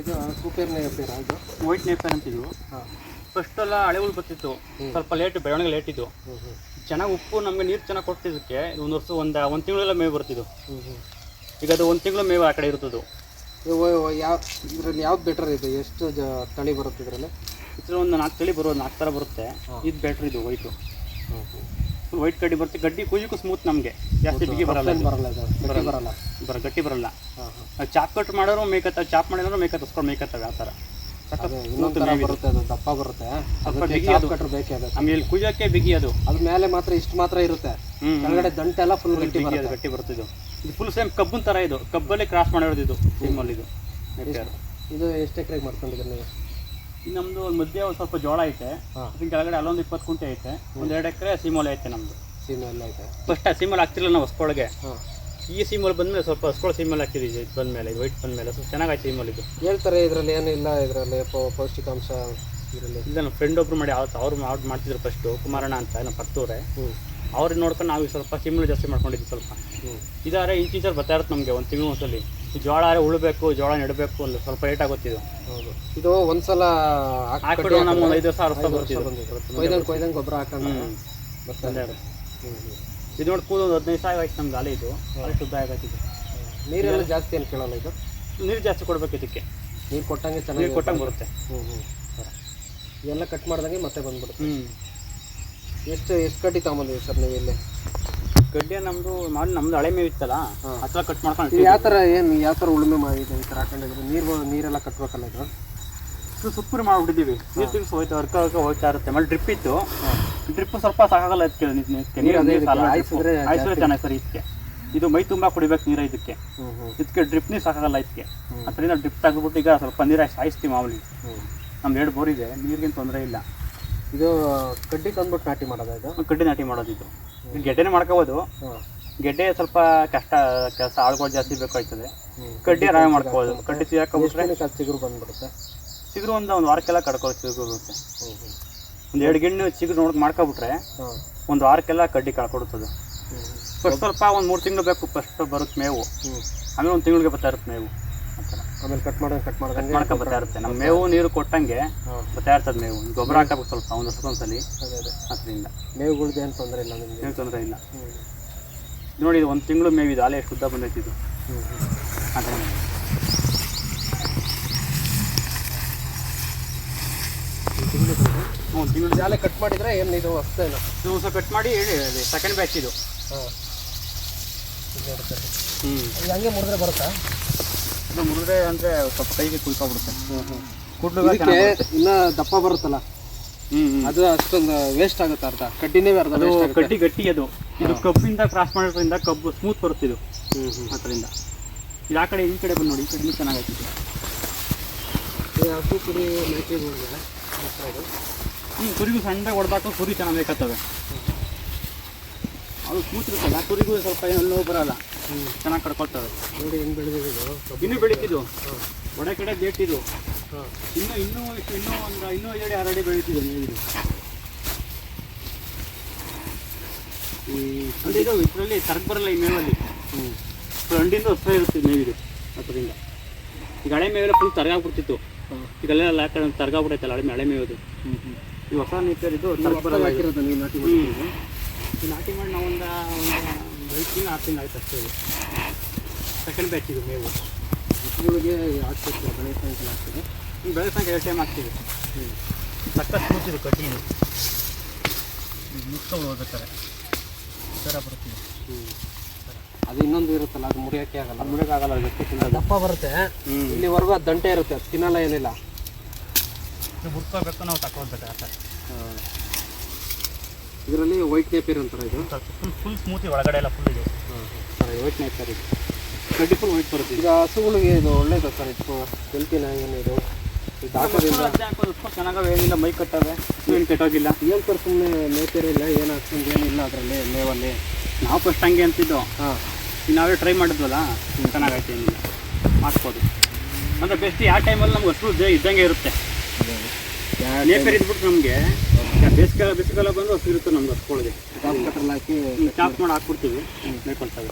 ಇದು super Napier ಇದು? White Napier ಅಂತಿದ್ವು ಫಸ್ಟ್ ಎಲ್ಲ ಹಳೆ ಹುಲ್ ಬರ್ತಿತ್ತು. ಸ್ವಲ್ಪ ಲೇಟ್ ಬೆಳವಣಿಗೆ ಲೇಟ್ ಇದ್ದು. ಚೆನ್ನಾಗಿ ಉಪ್ಪು ನಮಗೆ ನೀರು ಚೆನ್ನಾಗಿ ಕೊಟ್ಟಿದ್ದಕ್ಕೆ ಒಂದು ವರ್ಷ ಒಂದು ಒಂದು ತಿಂಗಳೆಲ್ಲ ಮೇವು ಬರ್ತಿದ್ದು. ಈಗ ಅದು ಒಂದು ತಿಂಗಳು ಮೇವು ಆ ಕಡೆ ಇರ್ತದ್ದು ಯಾವ ಇದರಲ್ಲಿ ಯಾವ್ದು ಬೆಟರ್ ಇದೆ? ಎಷ್ಟು ಜ ತಳಿ ಬರುತ್ತೆ ಇದರಲ್ಲಿ? ಇದರಲ್ಲಿ ಒಂದು ನಾಲ್ಕು ತಳಿ ಬರೋದು ನಾಲ್ಕು ಥರ ಬರುತ್ತೆ. ಇದು ಬೆಟ್ರ್ ಇದು ವೈಟು ಫುಲ್ ವೈಟ್ ಗಡ್ಡಿ ಬರುತ್ತೆ. ಗಡ್ಡಿ ಕುಯ್ಯಕ್ಕೂ ಸ್ಮೂತ್ ನಮಗೆ. ಜಾಸ್ತಿ ಬಿಗಿ ಬರಲ್ಲ. ಬರಲ್ಲ ಬರಲ್ಲ. ಬರ ಗಟ್ಟಿ ಬರಲ್ಲ. ಚಾಪ್ ಕಟ್ ಮಾಡೋರು ಮೇಕತ್ತ ಚಾಪ್ ಮಾಡಿದ್ರು ಮೇಕತ್ ಹಸ್ಕೊಂಡು ಮೇಕತ್ತವೆ ಆ ಥರ ಅದು ಇನ್ನೊಂದು ಥರ ಬರುತ್ತೆ ಅದು ದಪ್ಪ ಬರುತ್ತೆ. ಅದಕ್ಕೆ ಬಿಗಿ ಚಾಪ್ ಅದು. ಕಟ್ರ್ ಬೇಕೇ ಅದು. ಆಮೇಲೆ ಇಲ್ಲಿ ಕುಯ್ಯೋಕ್ಕೆ ಬಿಗಿ ಅದು. ಅದ್ರ ಮೇಲೆ ಮಾತ್ರ ಇಷ್ಟು ಮಾತ್ರ ಇರುತ್ತೆ. ಕೆಳಗಡೆ ದಂಟೆಲ್ಲ ಫುಲ್ ಗಟ್ಟಿ ಬರುತ್ತೆ. ಗಟ್ಟಿ ಬರ್ತಿದ್ದು ಇದು. ಫುಲ್ ಸೇಮ್ ಕಬ್ಬನ್ ತರ ಇದು. ಕಬ್ಬಲ್ಲಿ ಕ್ರಾಸ್ ಮಾಡಿರೋದು ಇದು ಸಿಮ್ಮಲ್ಲಿ ಇದು. ಇದು ಎಷ್ಟು ಎಕರೆಗೆ ಮಾಡ್ಕೊಂಡಿದ್ದೀರಿ ನೀವು? ನಮ್ಮದು ಒಂದು ಮಧ್ಯೆ ಒಂದು ಸ್ವಲ್ಪ ಜೋಳ ಐತೆ. ಅದಕ್ಕೆ ಕೆಳಗಡೆ ಅಲ್ಲೊಂದು ಇಪ್ಪತ್ತು ಕುಂಟೆ ಐತೆ. ಒಂದು ಎರಡು ಎಕರೆ ಸೀಮೋಲೆ ಐತೆ ನಮ್ಮದು ಸೀಮೋಲೆ ಐತೆ. ಫಸ್ಟ್ ಆ ಸೀಮಲ್ ಹಾಕ್ತಿರಲಿಲ್ಲ ನಾವು ಹೊಸ್ಕೊಳಗೆ. ಈ ಸೀಮಲ್ ಬಂದ್ಮೇಲೆ ಸ್ವಲ್ಪ ಸ್ಕೋಲ್ ಸೀಮಲ್ ಹಾಕಿದ್ದೀವಿ ಬಂದಮೇಲೆ ವೈಟ್ ಬಂದ್ಮೇಲೆ ಸ್ವಲ್ಪ ಚೆನ್ನಾಗಾಯ್ತು ಸೀಮಲ್ ಇದು. ಹೇಳ್ತಾರೆ ಇದರಲ್ಲಿ ಏನಿಲ್ಲ ಇದರಲ್ಲಿ ಪೌಷ್ಟಿಕಾಂಶ ಇದರಲ್ಲಿ ಇಲ್ಲ ನಮ್ಮ ಫ್ರೆಂಡ್ ಒಬ್ರು ಮಾಡಿ ಅವತ್ತು ಅವ್ರು ಮಾಡಿ ಮಾಡ್ತಿದ್ರು ಫಸ್ಟು ಕುಮಾರಣ್ಣ ಅಂತ ನಮ್ಮ ಪರ್ತೂರೆ ಅವ್ರಿಗೆ ನೋಡ್ಕೊಂಡು ನಾವು ಸ್ವಲ್ಪ ಸಿಮಲ್ ಜಾಸ್ತಿ ಮಾಡ್ಕೊಂಡಿದ್ವಿ ಸ್ವಲ್ಪ. ಇದಾರೆ ಟೀಚರ್ ಬರ್ತಾ ಇರುತ್ತೆ ನಮಗೆ ಒಂದು ತಿಂಗಳು ಒಂದ್ಸಲಿ. ಜೋಳ ಆರೆ ಉಳ್ಬೇಕು ಜೋಳ ನೆಡಬೇಕು ಅಲ್ಲಿ ಸ್ವಲ್ಪ ಲೇಟ್ ಆಗುತ್ತಿದ್ದು ಹೌದು. ಇದು ಒಂದ್ಸಲ ಹಾಕಿಬಿಟ್ಟು ನಮ್ಮ ಒಂದು ಐದು ವರ್ಷ ರೂಪಾಯಿ ಬರ್ತಿದ್ರು ಬರ್ತಿದ್ದು ಕೊಯ್ದಂಗೆ ಕೊಯ್ದಂಗೆ ಗೊಬ್ಬರ ಹಾಕೊಂಡು ಹ್ಞೂ ಹ್ಞೂ ಇದು ನೋಡಿ ಕೂದಲು ಒಂದು ಹದಿನೈದು ಸಾವಿರ ಆಯ್ತು ನಮ್ಗೆ ಅಲೆ ಇದು. ಅಲ್ಲಿ ಶುದ್ಧ ಆಗತ್ತಿದೆ ನೀರೆಲ್ಲ ಜಾಸ್ತಿ ಏನು ಕೇಳಲ್ಲ ಇದು? ನೀರು ಜಾಸ್ತಿ ಕೊಡ್ಬೇಕು ಇದಕ್ಕೆ. ನೀರು ಕೊಟ್ಟಂಗೆ ನೀರು ಚೆನ್ನಾಗಿ ಕೊಟ್ಟಂಗೆ ಬರುತ್ತೆ. ಹ್ಞೂ ಹ್ಞೂ ಎಲ್ಲ ಕಟ್ ಮಾಡ್ದಂಗೆ ಮತ್ತೆ ಬಂದ್ಬಿಡುತ್ತೆ. ಹ್ಞೂ ಎಷ್ಟು ಎಷ್ಟು ಕಡ್ಡಿ ತಗೊಂಬಂದಿವಿ ಸರ್ ನೀವು ಇಲ್ಲಿ? ಗಡ್ಡೆ ನಮ್ಮದು ಮಾಡಿ ನಮ್ದು ಹಳೆ ಮೇವು ಇತ್ತಲ್ಲ. ಹತ್ರ ಕಟ್ ಮಾಡ್ಕೊಂಡು ಯಾವ ಥರ ಏನು ಯಾವ ಥರ ಉಳುಮೆ ಮಾಡಿದೆ ಈ ಥರ ಹಾಕೊಂಡಿದ್ರೆ ನೀರು ನೀರೆಲ್ಲ ಕಟ್ಬೇಕಲ್ಲ ಇದು? ಇಟ್ಟಿದ್ದೀವಿ. ಸುಪ್ಪುರಿ ಮಾಡಿಬಿಟ್ಟಿದ್ದೀವಿ. ನೀರು ತಿರ್ಗಿಸಿ ಹೋಯ್ತು? ವರ್ಕ್ ವರ್ಕ ಹೋಗ್ತಾ ಇರುತ್ತೆ. ಆಮೇಲೆ ಡ್ರಿಪ್ ಇತ್ತು. ಡ್ರಿಪ್ ಸ್ವಲ್ಪ ಸಾಕಾಗಲ್ಲ ಅದಕ್ಕೆ ನೀರು ಚೆನ್ನಾಗಿ ಸರಿ ಇದಕ್ಕೆ. ಇದು ಮೈ ತುಂಬ ಕುಡಿಬೇಕು ನೀರು ಇದಕ್ಕೆ. ಇದಕ್ಕೆ ಡ್ರಿಪ್ ನೀರು ಸಾಕಾಗಲ್ಲ ಇದಕ್ಕೆ. ಅದರಿಂದ ಡ್ರಿಪ್ ತೆಗೆದ್ಬಿಟ್ಟು ಈಗ ಸ್ವಲ್ಪ ನೀರು ಸಾಯಿಸ್ತೀವಿ ಮಾವಲಿ ಮಾಮೂಲಿ ನಮ್ದು ಎರಡು ಬೋರ್ ಇದೆ ನೀರಿಗೇನು ತೊಂದರೆ ಇಲ್ಲ. ಇದು ಕಡ್ಡಿ ತಂದ್ಬಿಟ್ಟು ನಾಟಿ ಮಾಡೋದು ಇದು? ಕಡ್ಡಿ ನಾಟಿ ಮಾಡೋದು ಇದು. ಗೆಡ್ಡೆನೇ ಮಾಡ್ಕೋಬೋದು. ಗೆಡ್ಡೆ ಸ್ವಲ್ಪ ಕಷ್ಟ ಕೆಲಸ ಆಳುಗಳು ಜಾಸ್ತಿ ಬೇಕಾಗ್ತದೆ ಕಡ್ಡಿ ಆರಾಮ ಮಾಡ್ಕೋಬೋದು. ಕಡ್ಡಿ ಸಿಗಾಕೊಂಡ್ಬಿಟ್ರೆ ಬಂದ್ಬಿಡುತ್ತೆ? ಚಿಗುರು ಒಂದು ಒಂದು ವಾರಕ್ಕೆಲ್ಲ ಕಡ್ಕೊಳ್ಳೋ ಚಿಗುರು ಬರುತ್ತೆ ಒಂದು ಎರಡು ಗಿಣ್ಣು ಚಿಗುರು ನೋಡಿ ಮಾಡ್ಕೊಬಿಟ್ರೆ ಒಂದು ವಾರಕ್ಕೆಲ್ಲ ಕಡ್ಡಿ ಕಳ್ಕೊಡುತ್ತದೆ. ಫಸ್ಟ್ ಸ್ವಲ್ಪ ಒಂದು ಮೂರು ತಿಂಗಳು ಬೇಕು ಫಸ್ಟ್ ಬರುತ್ತೆ ಮೇವು. ಆಮೇಲೆ ಒಂದು ತಿಂಗಳಿಗೆ ಬರ್ತಾ ಇರುತ್ತೆ ಮೇವು. ಆಮೇಲೆ ಕಟ್ ಮಾಡೋದು ಕಟ್ ಮಾಡ್ದಂಗೆ ಮಾಡ್ಕೊಂಡು ಬರ್ತಾ ಇರುತ್ತೆ. ನಮ್ಮ ಮೇವು ನೀರು ಕೊಟ್ಟಂಗೆ ಬರ್ತಾ ಇರ್ತದೆ ಮೇವು. ಗೊಬ್ಬರ ಹಾಕಬೇಕು ಸ್ವಲ್ಪ ಒಂದು ವರ್ಷಕ್ಕೊಂದ್ಸಲಿ ಅದೇ ಅದೇ. ಅದರಿಂದ. ಮೇವುಗಳ್ದು ಏನು ತೊಂದರೆ ಇಲ್ಲ ಏನು ತೊಂದರೆ ಇಲ್ಲ. ನೋಡಿ ಇದು ಒಂದು ತಿಂಗಳು ಮೇವು ಇದು ಅಲ್ಲೇ ಎಷ್ಟು ಉದ್ದ ಬಂದೈತಿ ಇದು. ಹ್ಞೂ ಹ್ಞೂ ಅದೇ. ತಿಂಗಳು ಜಾಲೆ ಕಟ್ ಮಾಡಿದ್ರೆ ಏನು ಇದು ಹೊಸ್ತೇನು ಇದು ಸ್ವಲ್ಪ ಕಟ್ ಮಾಡಿ ಹೇಳಿ ಸೆಕೆಂಡ್ ಬ್ಯಾಚ್ ಇದು. ಹಾಂ. ಹ್ಞೂ ಇದು ಹಂಗೆ ಮುರಿದ್ರೆ ಬರುತ್ತಾ? ಇದು ಮುರಿದ್ರೆ ಅಂದರೆ ಸ್ವಲ್ಪ ಕೈಗೆ ಕುಯ್ಕೊಬಿಡುತ್ತೆ. ಹ್ಞೂ ಹ್ಞೂ ಕುಡ್ಲು ಇದಕ್ಕೆ ಇನ್ನ ದಪ್ಪ ಬರುತ್ತಲ್ಲ? ಅದು ಅಷ್ಟೊಂದು ವೇಸ್ಟ್ ಆಗುತ್ತೆ ಅರ್ಧ. ಕಡ್ಡಿನೇ ಅರ್ಧ ಅದು ವೇಸ್ಟ್ ಗಟ್ಟಿ ಅದು. ಇದು ಕಬ್ಬಿಂದ ಕ್ರಾಸ್ ಮಾಡೋದ್ರಿಂದ ಕಬ್ಬು ಸ್ಮೂತ್ ಬರುತ್ತೆ ಇದು. ಹ್ಞೂ ಹ್ಞೂ ಅದರಿಂದ. ಇದು ಆ ಕಡೆ ಈ ಕಡೆ ಬಂದು ನೋಡಿ ಈ ಕಡೆ ಚೆನ್ನಾಗೈತೆ ಇದು ಈ ಕುರಿಗೂ ಸಣ್ಣದಾಗಿ ಹೊಡೆದಾಕ ಕುರಿ ಚೆನ್ನಾಗಿ ಬೇಕತ್ತವೆ ಅದು ಸ್ಮೂತ್ ಇರುತ್ತಲ್ಲ ಕುರಿಗೂ ಸ್ವಲ್ಪ ಏನು ನೋವು ಬರಲ್ಲ. ಚೆನ್ನಾಗಿ ಕಡ್ಕೊಳ್ತವೆ ನೋಡಿ ಹೆಂಗೆ ಬೆಳೆದಿದೆ ಇದು. ಇನ್ನೂ ಬೆಳೀತಿದ್ದು. ಒಡೆ ಕಡೆ ಬೇಟಿದ್ವು ಹಾಂ. ಇನ್ನೂ ಇನ್ನೂ ಎಷ್ಟು ಇನ್ನೂ ಒಂದು ಇನ್ನೂ ಐದು ಅಡಿ ಆರು ಅಡಿ ಬೆಳೀತಿದೆ ಮೇವಿದು. ಈ ಅಂದರೆ ಇದು ಇದರಲ್ಲಿ ತರಕ್ ಬರಲ್ಲ ಈ ಮೇವಲ್ಲಿ. ಹ್ಞೂ ಹೊಸ ಇರುತ್ತೆ ಮೇವಿದು ಅದರಿಂದ. ಈಗ ಹಳೆ ಮೇವೆಲ್ಲ ಫುಲ್ ತರಗಾಗ್ಬಿಡ್ತಿತ್ತು ಈಗ ಈಗಲ್ಲೆಲ್ಲ ಕಡೆ ತರಗಾಗ್ಬಿಡೈತಲ್ಲ ಹಳೆ ಹಳೆ ಮೇವದು. ಹ್ಞೂ ಈ ಹೊಸ ನೇಚರ್ ಇದು ಹಾಕಿರೋದು ನೀವು ನಾಟಿ ಮಾಡಿ ಈ ನಾಟಿ ಮಾಡಿ ನಾವು ಒಂದು ಒಂದು ಐದು ತಿಂಗಳು ಆರು ತಿಂಗಳು ಆಯ್ತು ಅಷ್ಟೇ ಸೆಕೆಂಡ್ ಬ್ಯಾಚ್ ಇದು ಮೇವು. ಹಸುಗಳಿಗೆ ಹಾಕ್ಬೇಕು ಬೆಳೆ ಸಾಯಂಕಾಲ ಹಾಕ್ತೀವಿ ಈ ಬೆಳೆ ಸಂಖ್ಯೆ ಎರಡು ಟೈಮ್ ಹಾಕ್ತೀವಿ. ಹ್ಞೂ ಸಕ್ಕ ಸ್ಮೂತ್ ಇದು ಕಟ್ಟಿ ಮುಚ್ಕೊಂಡು ಹೋಗ್ಬೇಕಾರೆ ಸರ ಬರ್ತೀವಿ ಹ್ಞೂ ಅದು ಇನ್ನೊಂದು ಇರುತ್ತಲ್ಲ ಅದು ಮುರಿಯೋಕ್ಕೆ ಆಗಲ್ಲ. ಅದು ಮುಡೋಕ್ಕಾಗಲ್ಲ ಅದು ಗಟ್ಟಿ ದಪ್ಪ ಬರುತ್ತೆ. ಇಲ್ಲಿವರೆಗೂ ಅದು ದಂಟೆ ಇರುತ್ತೆ ಅದು ತಿನ್ನಲ್ಲ ಏನಿಲ್ಲ. ಇದು ಹುಡ್ಕೋಬೇಕು ನಾವು ತಗೊಳ್ಬೇಕು ಆ ಥರ. ಇದರಲ್ಲಿ ವೈಟ್ ನೇಪಿಯರ್ ಅಂತಾರೆ ಇದು? ಫುಲ್ ಫುಲ್ ಸ್ಮೂತಿ ಒಳಗಡೆ ಎಲ್ಲ ಫುಲ್ ಇದೆ. ವೈಟ್ ನೇಚರ್ ಇದು. ಗಡ್ಡಿ ಫುಲ್ ವೈಟ್ ಬರುತ್ತೆ. ಈಗ ಹಸುಗಳಿಗೆ ಇದು ಒಳ್ಳೇದು ಸರ್? ಇದು ಹೆಲ್ತಿನ ಏನು ಇದು? ಇದು ಹಾಕೋದ್ರಿಂದ ಏನಿಲ್ಲ ಮೈ ಕಟ್ಟವೆ. ಏನು ಕೆಟ್ಟೋಗಿಲ್ಲ ಏನು ಸರ್ ಸುಮ್ಮನೆ ನೇಪಿಯರ್ ಇಲ್ಲ ಏನು ಅಷ್ಟೊಂದು ಏನಿಲ್ಲ ಅದರಲ್ಲಿ ಮೇವಲ್ಲಿ? ನಾವು ಫಸ್ಟ್ ಹಂಗೆ ಅಂತಿದ್ದು. ಹಾಂ. ನಾವೇ ಟ್ರೈ ಮಾಡಿದ್ವಲ್ಲ ಚೆನ್ನಾಗೈತೆ ಏನಿಲ್ಲ. ಹಾಕ್ಬೋದು ಅಂದರೆ ಬೆಸ್ಟ್ ಯಾವ ಟೈಮಲ್ಲಿ ನಮ್ಗೆ ಅಷ್ಟು ಇದ್ದೇ ಇದ್ದಂಗೆ ಇರುತ್ತೆ. ಇದ್ಬಿಟ್ಟು ನಮಗೆ ಬೇಸಿಗೆಲ್ಲ ಬಂದು ಹಸಿರುತ್ತೆ ನಮ್ಗೆ ಹಸ್ಕೊಳಗೆ ಟಾಪ್ ಕಟ್ರಲ್ಲಿ ಹಾಕಿ ಚಾಪ್ ಮಾಡಿ ಹಾಕ್ಬಿಡ್ತೀವಿ. ಮೇಯ್ಕೊಳ್ತವೆ